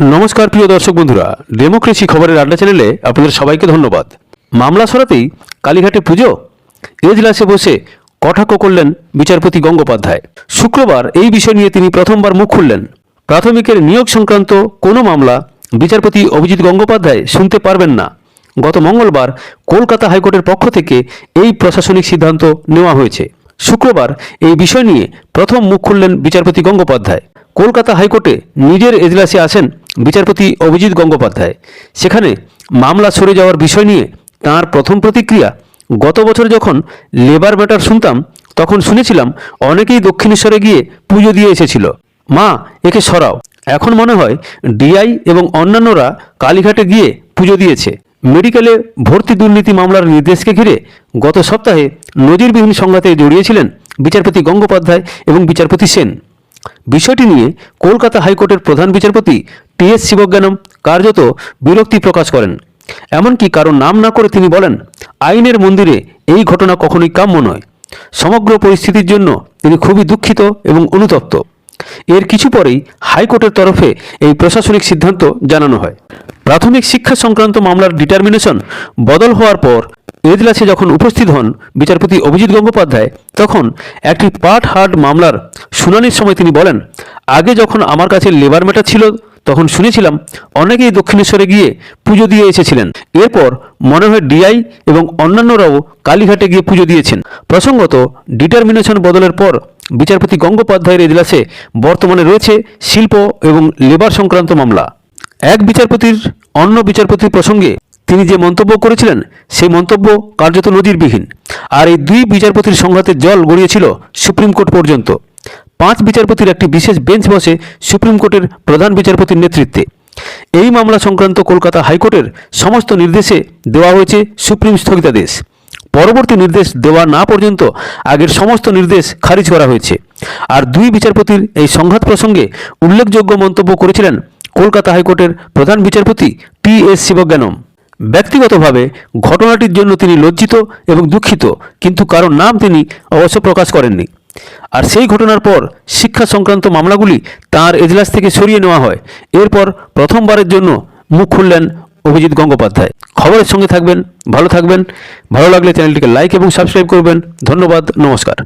নমস্কার, প্রিয় দর্শক বন্ধুরা। ডেমোক্রেসি খবরের আড্ডা চ্যানেলে আপনাদের সবাইকে ধন্যবাদ। মামলা সরাতেই কালীঘাটে পুজো? এজলাসে বসে কটাক্ষ করলেন বিচারপতি গঙ্গোপাধ্যায়। শুক্রবার এই বিষয় নিয়ে তিনি প্রথমবার মুখ খুললেন। প্রাথমিকের নিয়োগ সংক্রান্ত কোনো মামলা বিচারপতি অভিজিৎ গঙ্গোপাধ্যায় শুনতে পারবেন না। গত মঙ্গলবার কলকাতা হাইকোর্টের পক্ষ থেকে এই প্রশাসনিক সিদ্ধান্ত নেওয়া হয়েছে। শুক্রবার এই বিষয় নিয়ে প্রথম মুখ খুললেন বিচারপতি গঙ্গোপাধ্যায়। কলকাতা হাইকোর্টে নিজের এজলাসে আসেন বিচারপতি অভিজিৎ গঙ্গোপাধ্যায়। সেখানে মামলা সরে যাওয়ার বিষয় নিয়ে তার প্রথম প্রতিক্রিয়া, গত বছর যখন লেবার ম্যাটার শুনতাম, তখন শুনেছিলাম অনেকেই দক্ষিণেশ্বরে গিয়ে পুজো দিয়ে এসেছিল। মা, একে সরাও। এখন মনে হয় ডিআই এবং অন্যান্যরা কালীঘাটে গিয়ে পুজো দিয়েছে। মেডিকেলে ভর্তি দুর্নীতি মামলার নির্দেশকে ঘিরে গত সপ্তাহে নজিরবিহীন সংঘাতে জড়িয়েছিলেন বিচারপতি গঙ্গোপাধ্যায় এবং বিচারপতি সেন। বিষয়টি নিয়ে কলকাতা হাইকোর্টের প্রধান বিচারপতি টি এস শিবজ্ঞানম কার্যত বিরক্তি প্রকাশ করেন। এমনকি কারও নাম না করে তিনি বলেন, আইনের মন্দিরে এই ঘটনা কখনোই কাম্য নয়। সমগ্র পরিস্থিতির জন্য তিনি খুবই দুঃখিত এবং অনুতপ্ত। এর কিছু পরেই হাইকোর্টের তরফে এই প্রশাসনিক সিদ্ধান্ত জানানো হয়। প্রাথমিক শিক্ষা সংক্রান্ত মামলার ডিটারমিনেশন বদল হওয়ার পর এজলাসে যখন উপস্থিত হন বিচারপতি অভিজিৎ গঙ্গোপাধ্যায়, তখন একটি পার্ট হার্ড মামলার শুনানির সময় তিনি বলেন, আগে যখন আমার কাছে লেবার ম্যাটার ছিল তখন শুনেছিলাম অনেকেই দক্ষিণেশ্বরে গিয়ে পুজো দিয়ে এসেছিলেন। এরপর মনে হয় ডিআই এবং অন্যান্যরাও কালীঘাটে গিয়ে পুজো দিয়েছেন। প্রসঙ্গত ডিটারমিনেশন বদলের পর বিচারপতি গঙ্গোপাধ্যায়ের এজলাসে বর্তমানে রয়েছে শিল্প এবং লেবার সংক্রান্ত মামলা। এক বিচারপতির অন্য বিচারপতির প্রসঙ্গে তিনি যে মন্তব্য করেছিলেন, সেই মন্তব্য কার্যত নজিরবিহীন। আর এই দুই বিচারপতির সংঘাতের জল গড়িয়েছিল সুপ্রিম কোর্ট পর্যন্ত। পাঁচ বিচারপতির একটি বিশেষ বেঞ্চ বসে সুপ্রিম কোর্টের প্রধান বিচারপতির নেতৃত্বে। এই মামলা সংক্রান্ত কলকাতা হাইকোর্টের সমস্ত নির্দেশে দেওয়া হয়েছে সুপ্রিম স্থগিতাদেশ। পরবর্তী নির্দেশ দেওয়া না পর্যন্ত আগের সমস্ত নির্দেশ খারিজ করা হয়েছে। আর দুই বিচারপতির এই সংঘাত প্রসঙ্গে উল্লেখযোগ্য মন্তব্য করেছিলেন কলকাতা হাইকোর্টের প্রধান বিচারপতি টি এস শিবজ্ঞানম। ব্যক্তিগতভাবে ঘটনাটির জন্য তিনি লজ্জিত এবং দুঃখিত, কিন্তু কারও নাম তিনি অবশ্য প্রকাশ করেননি। আর সেই ঘটনার পর শিক্ষা সংক্রান্ত মামলাগুলি তার এজলাস থেকে সরিয়ে নেওয়া হয়। এরপর প্রথমবারের জন্য মুখ খুললেন অভিজিৎ গঙ্গোপাধ্যায়। খবরের সঙ্গে থাকবেন, ভালো থাকবেন। ভালো লাগলে চ্যানেলটিকে লাইক এবং সাবস্ক্রাইব করবেন। ধন্যবাদ, নমস্কার।